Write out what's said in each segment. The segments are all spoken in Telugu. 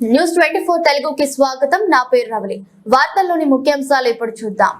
న్యూస్ ట్వంటీ ఫోర్ తెలుగుకి స్వాగతం. నా పేరు రవలి. వార్తల్లోని ముఖ్యాంశాలు ఇప్పుడు చూద్దాం.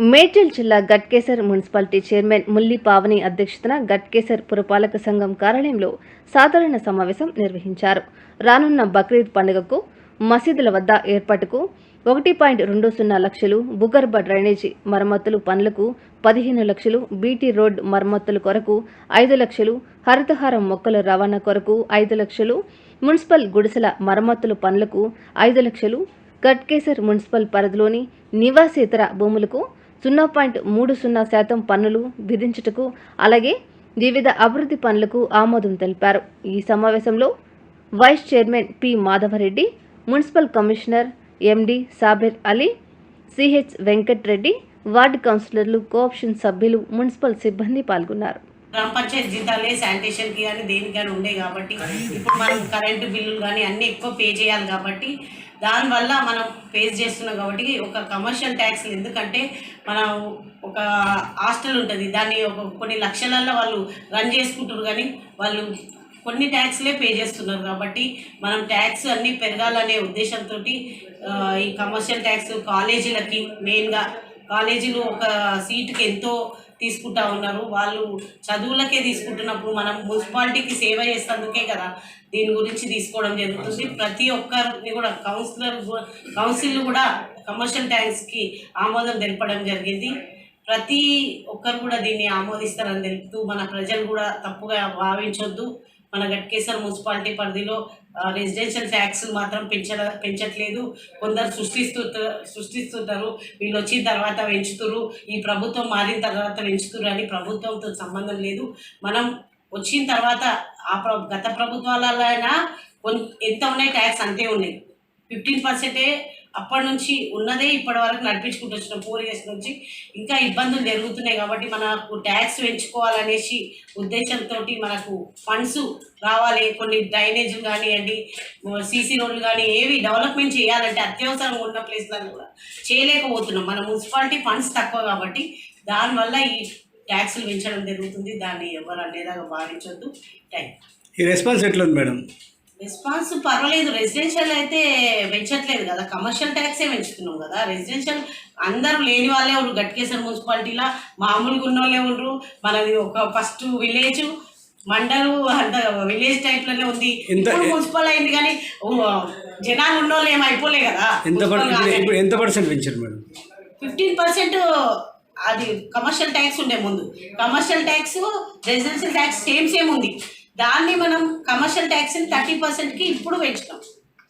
మేడ్చల్ జిల్లా గట్కేసర్ మున్సిపాలిటీ చైర్మన్ ముల్లి పావని అధ్యక్షతన గట్కేసర్ పురపాలక సంఘం కార్యాలయంలో సాధారణ సమావేశం నిర్వహించారు. రానున్న బక్రీద్ పండుగకు మసీదుల వద్ద ఏర్పాటుకు ఒకటి పాయింట్ రెండు సున్నా లక్షలు భూగర్భ డ్రైనేజీ మరమ్మతులు పనులకు పదిహేను లక్షలు బీటీ రోడ్ మరమ్మతుల కొరకు ఐదు లక్షలు హరితహారం మొక్కల రవాణా కొరకు ఐదు లక్షలు మున్సిపల్ గుడిసెల మరమ్మతుల పనులకు ఐదు లక్షలు కట్కేసర్ మున్సిపల్ పరిధిలోని నివాసేతర భూములకు సున్నా పాయింట్ మూడు సున్నా శాతం పన్నులు విధించుటకు అలాగే వివిధ అభివృద్ధి పనులకు ఆమోదం తెలిపారు. ఈ సమావేశంలో vice chairman P Madhava Reddy municipal commissioner MD Sabir Ali CH Venkat Reddy ward కౌన్సిలర్లు కోఆప్షన్ సభ్యులు మున్సిపల్ సిబ్బంది పాల్గొన్నారు. గ్రామ పంచాయతీ జీతాలే శానిటేషన్కి కానీ దేనికి కానీ ఉండే కాబట్టి ఇప్పుడు మనం కరెంటు బిల్లులు కానీ అన్ని ఎక్కువ పే చేయాలి కాబట్టి దానివల్ల మనం ఫేస్ చేస్తున్నాం కాబట్టి ఒక కమర్షియల్ ట్యాక్స్ ఎందుకంటే మనం ఒక హాస్టల్ ఉంటుంది. దాన్ని ఒక కొన్ని లక్షలలో వాళ్ళు రన్ చేసుకుంటారు కానీ వాళ్ళు కొన్ని ట్యాక్స్లే పే చేస్తున్నారు కాబట్టి మనం ట్యాక్స్ అన్నీ పెరగాలనే ఉద్దేశంతో ఈ కమర్షియల్ ట్యాక్స్ కాలేజీలకి మెయిన్గా కాలేజీలు ఒక సీటుకి ఎంతో తీసుకుంటా ఉన్నారు. వాళ్ళు చదువులకే తీసుకుంటున్నప్పుడు మనం మున్సిపాలిటీకి సేవ చేసేందుకే కదా దీని గురించి తీసుకోవడం జరుగుతుంది. ప్రతి ఒక్కరిని కూడా కౌన్సిలర్ కౌన్సిల్ కూడా కమర్షియల్ ట్యాక్స్కి ఆమోదం తెలపడం జరిగింది. ప్రతి ఒక్కరు కూడా దీన్ని ఆమోదిస్తారని తెలుపుతూ మన ప్రజలు కూడా తప్పుగా భావించొద్దు. మన గట్కేసర్ మున్సిపాలిటీ పరిధిలో రెసిడెన్షియల్ ట్యాక్స్ మాత్రం పెంచ పెంచట్లేదు. కొందరు సృష్టిస్తూ సృష్టిస్తుంటారు. వీళ్ళు వచ్చిన తర్వాత పెంచుతురు ఈ ప్రభుత్వం మారిన తర్వాత పెంచుతురు అని ప్రభుత్వంతో సంబంధం లేదు. మనం వచ్చిన తర్వాత ఆ ప్ర గత ప్రభుత్వాలైనా కొన్ ఎంత ఉన్నాయి? ట్యాక్స్ అంతే ఉన్నాయి. ఫిఫ్టీన్ పర్సెంటే అప్పటి నుంచి ఉన్నదే ఇప్పటి వరకు నడిపించుకుంటూ వచ్చిన ఫోర్ ఇయర్స్ నుంచి. ఇంకా ఇబ్బందులు జరుగుతున్నాయి కాబట్టి మనకు ట్యాక్స్ పెంచుకోవాలనేసి ఉద్దేశంతో మనకు ఫండ్స్ రావాలి. కొన్ని డ్రైనేజీలు కానివ్వండి సీసీ రోడ్లు కానీ ఏవి డెవలప్మెంట్ చేయాలంటే అత్యవసరంగా ఉన్న ప్లేస్లను కూడా చేయలేకపోతున్నాం. మన మున్సిపాలిటీ ఫండ్స్ తక్కువ కాబట్టి దానివల్ల ఈ ట్యాక్స్లు పెంచడం జరుగుతుంది. దాన్ని ఎవరు అనేదాకా భావించొద్దు. థ్యాంక్ ఈ రెస్పాన్స్ ఎట్లుంది మేడం? రెస్పాన్స్ పర్వాలేదు. రెసిడెన్షియల్ అయితే పెంచట్లేదు కదా. కమర్షియల్ ట్యాక్సే పెంచుతున్నాం కదా. రెసిడెన్షియల్ అందరూ లేని వాళ్ళే ఉండరు. గట్కేశ్వర మున్సిపాలిటీలో మామూలుగా ఉన్న వాళ్ళే ఉండరు. మనది ఒక ఫస్ట్ విలేజ్ మండలు అంత విలేజ్ టైప్లోనే ఉంది. ఎంత- ఇప్పుడు మున్సిపల్ అయింది కానీ జనాలు ఉన్న వాళ్ళు ఏం అయిపోలే కదా. ఎంత ఎంత పర్సెంట్ పెంచారు మేడం? ఫిఫ్టీన్ పర్సెంట్ అది కమర్షియల్ ట్యాక్స్ ఉండే ముందు. Commercial tax residential tax same same ఉంది. దాన్ని మనం కమర్షియల్ ట్యాక్స్ని థర్టీ పర్సెంట్కి ఇప్పుడు పెంచుతాం.